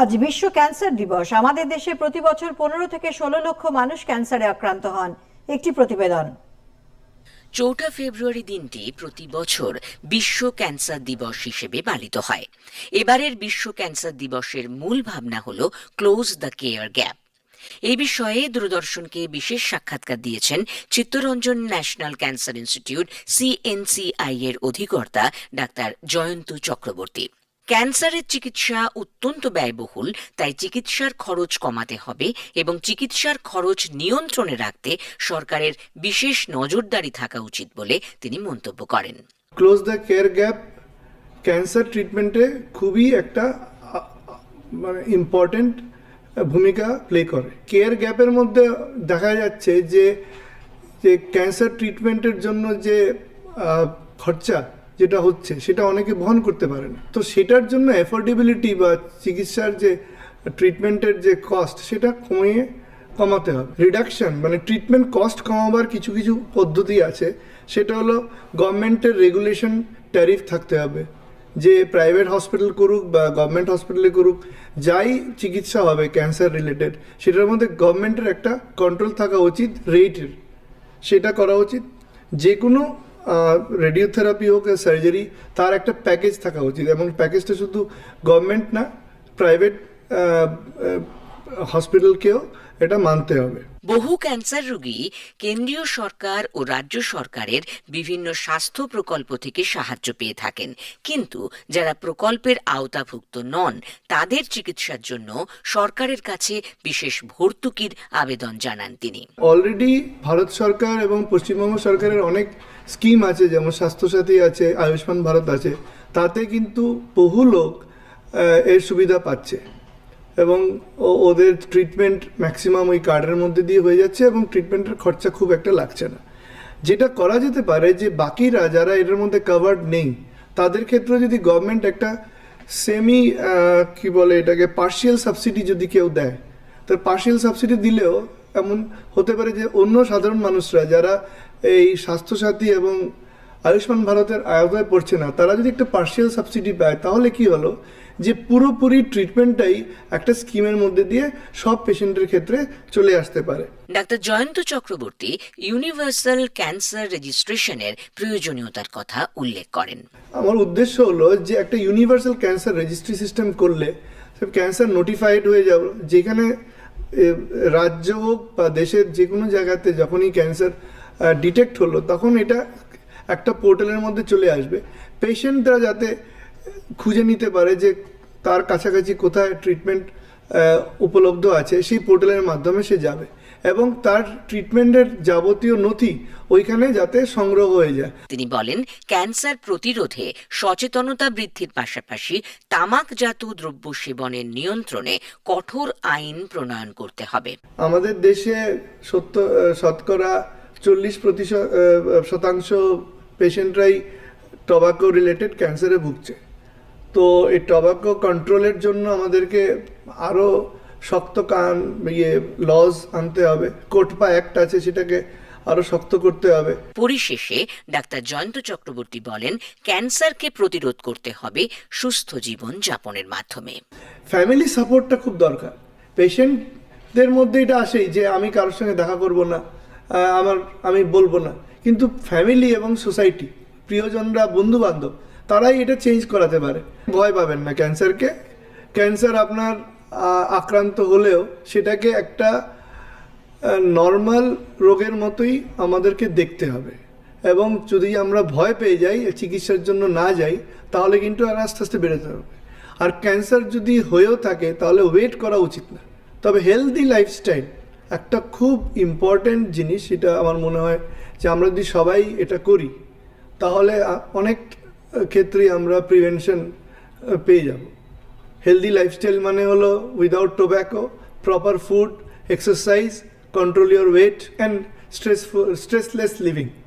আজ বিশ্ব ক্যান্সার দিবস। আমাদের দেশে প্রতি বছর পনেরো থেকে ষোলো লক্ষ মানুষ ক্যান্সারে আক্রান্ত হন। একটি প্রতিবেদন। চৌঠা ফেব্রুয়ারি দিনটি প্রতি বছর বিশ্ব ক্যান্সার দিবস হিসেবে পালিত হয়। এবারের বিশ্ব ক্যান্সার দিবসের মূল ভাবনা হল ক্লোজ দ্য কেয়ার গ্যাপ। এই বিষয়ে দূরদর্শনকে বিশেষ সাক্ষাৎকার দিয়েছেন Chittaranjan national cancer institute, CNCI এর অধিকর্তা ডাক্তার জয়ন্ত চক্রবর্তী। ক্যান্সারের চিকিৎসা অত্যন্ত ব্যয়বহুল, তাই চিকিৎসার খরচ কমাতে হবে এবং চিকিৎসার খরচ নিয়ন্ত্রণে রাখতে সরকারের বিশেষ নজরদারি থাকা উচিত বলে তিনি মন্তব্য করেন। Close the care gap cancer ট্রিটমেন্টে খুবই একটা মানে ইম্পর্টেন্ট ভূমিকা প্লে করে। কেয়ার গ্যাপের মধ্যে দেখা যাচ্ছে যে যে ক্যান্সার ট্রিটমেন্টের জন্য যে খরচা যেটা হচ্ছে, সেটা অনেকে বহন করতে পারে না। তো সেটার জন্য অ্যাফোর্ডেবিলিটি বা চিকিৎসার যে ট্রিটমেন্টের যে কস্ট সেটা কমিয়ে কমাতে হবে। রিডাকশন মানে ট্রিটমেন্ট কস্ট কমাবার কিছু কিছু পদ্ধতি আছে। সেটা হলো গভর্নমেন্টের রেগুলেশন ট্যারিফ থাকতে হবে। যে প্রাইভেট হসপিটাল করুক বা গভর্নমেন্ট হসপিটালে করুক, যাই চিকিৎসা হবে ক্যান্সার রিলেটেড সেটার মধ্যে গভর্নমেন্টের একটা কন্ট্রোল থাকা উচিত রেটের সেটা করা উচিত। যে কোনো রেডিওথেরাপি হোক সার্জারি তার একটা প্যাকেজ থাকা উচিত। এবং প্যাকেজটা শুধু গভর্নমেন্ট না প্রাইভেট হসপিটালকেও এটা মানতে হবে। বহু ক্যান্সার রোগী কেন্দ্রীয় সরকার ও রাজ্য সরকারের বিভিন্ন স্বাস্থ্য প্রকল্প থেকে সাহায্য পেয়ে থাকেন। কিন্তু যারা প্রকল্পের আওতাভুক্ত নন তাদের চিকিৎসার জন্য সরকারের কাছে বিশেষ ভর্তুকির আবেদন জানান তিনি। অলরেডি ভারত সরকার এবং পশ্চিমবঙ্গ সরকারের অনেক স্কিম আছে যেমন স্বাস্থ্যসাথী আছে আয়ুষ্মান ভারত আছে তাতে কিন্তু বহু লোক এর সুবিধা পাচ্ছে। এবং ওদের ট্রিটমেন্ট ম্যাক্সিমাম ওই কার্ডের মধ্যে দিয়ে হয়ে যাচ্ছে এবং ট্রিটমেন্টের খরচা খুব একটা লাগছে না। যেটা করা যেতে পারে যে বাকিরা যারা এটার মধ্যে কাভার্ড নেই, তাদের ক্ষেত্রে যদি গভর্নমেন্ট একটা সেমি কি বলে এটাকে পার্শিয়াল সাবসিডি যদি কেউ দেয়, তো পার্শিয়াল সাবসিডি দিলেও এমন হতে পারে যে অন্য সাধারণ মানুষরা যারা এই স্বাস্থ্যসাথী এবং আয়ুষ্মান ভারতের আয়তায় পড়ছে না তারা যদি একটা পার্শিয়াল সাবসিডি পায় তাহলে কি হলো? যে পুরোপুরি ট্রিটমেন্টটাই একটা স্কিমের মধ্যে দিয়ে সব পেশেন্টের ক্ষেত্রে চলে আসতে পারে। Doctor Jayanta Chakraborty universal cancer রেজিস্ট্রেশনের প্রয়োজনীয়তার কথা উল্লেখ করেন। আমার উদ্দেশ্য হলো যে একটা ইউনিভার্সাল ক্যান্সার রেজিস্ট্রি সিস্টেম করলে সব ক্যান্সার নোটিফাইড হয়ে যাব। যেখানে রাজ্য হোক বা দেশের যে কোনো জায়গাতে যখনই ক্যান্সার ডিটেক্ট হলো তখন এটা একটা পোর্টালের মধ্যে চলে আসবে। পেশেন্টরা যাতে খুঁজে নিতে পারে যে তার কাছাকাছি কোথায় ট্রিটমেন্ট উপলব্ধ আছে সেই পোর্টালের মাধ্যমে সে যাবে। এবং তার ট্রিটমেন্টের যাবতীয় নথি ওইখানে যাতে সংগ্রহ হয়ে যায়। তিনি বলেন ক্যান্সার প্রতিরোধে সচেতনতা বৃদ্ধির পাশাপাশি তামাকজাত দ্রব্য সেবনের নিয়ন্ত্রণে কঠোর আইন প্রণয়ন করতে হবে। আমাদের দেশে সত্য শতকরা চল্লিশ প্রতিশত শতাংশ পেশেন্টরাই টবাকো রিলেটেড ক্যান্সারে ভুগছে। তো এই টবাকো কন্ট্রোলের জন্য আমাদেরকে আরও শক্ত কান ইয়ে লজ আনতে হবে। কোটপা অ্যাক্ট আছে সেটাকে আরও শক্ত করতে হবে। পরিশেষে ডাক্তার জয়ন্ত চক্রবর্তী বলেন ক্যান্সারকে প্রতিরোধ করতে হবে সুস্থ জীবন যাপনের মাধ্যমে। ফ্যামিলি সাপোর্টটা খুব দরকার। পেশেন্টদের মধ্যে এটা আসেই যে আমি কারোর সঙ্গে দেখা করব না আমার আমি বলব না। কিন্তু ফ্যামিলি এবং সোসাইটি প্রিয়জনরা বন্ধু বান্ধব তারাই এটা চেঞ্জ করাতে পারে। ভয় পাবেন না ক্যান্সারকে। ক্যান্সার আপনার আক্রান্ত হলেও সেটাকে একটা নর্মাল রোগের মতোই আমাদেরকে দেখতে হবে। এবং যদি আমরা ভয় পেয়ে যাই, চিকিৎসার জন্য না যাই, তাহলে কিন্তু আর আস্তে আস্তে বেড়েতে হবে। আর ক্যান্সার যদি হয়েও থাকে, তাহলে ওয়েট করা উচিত না। তবে হেলদি লাইফস্টাইল একটা খুব ইম্পর্ট্যান্ট জিনিস এটা আমার মনে হয় যে আমরা যদি সবাই এটা করি, তাহলে অনেক ক্ষেত্রে আমরা প্রিভেনশন পেয়ে যাব। হেলদি লাইফস্টাইল মানে হলো without tobacco proper food exercise control your weight and stress stressless living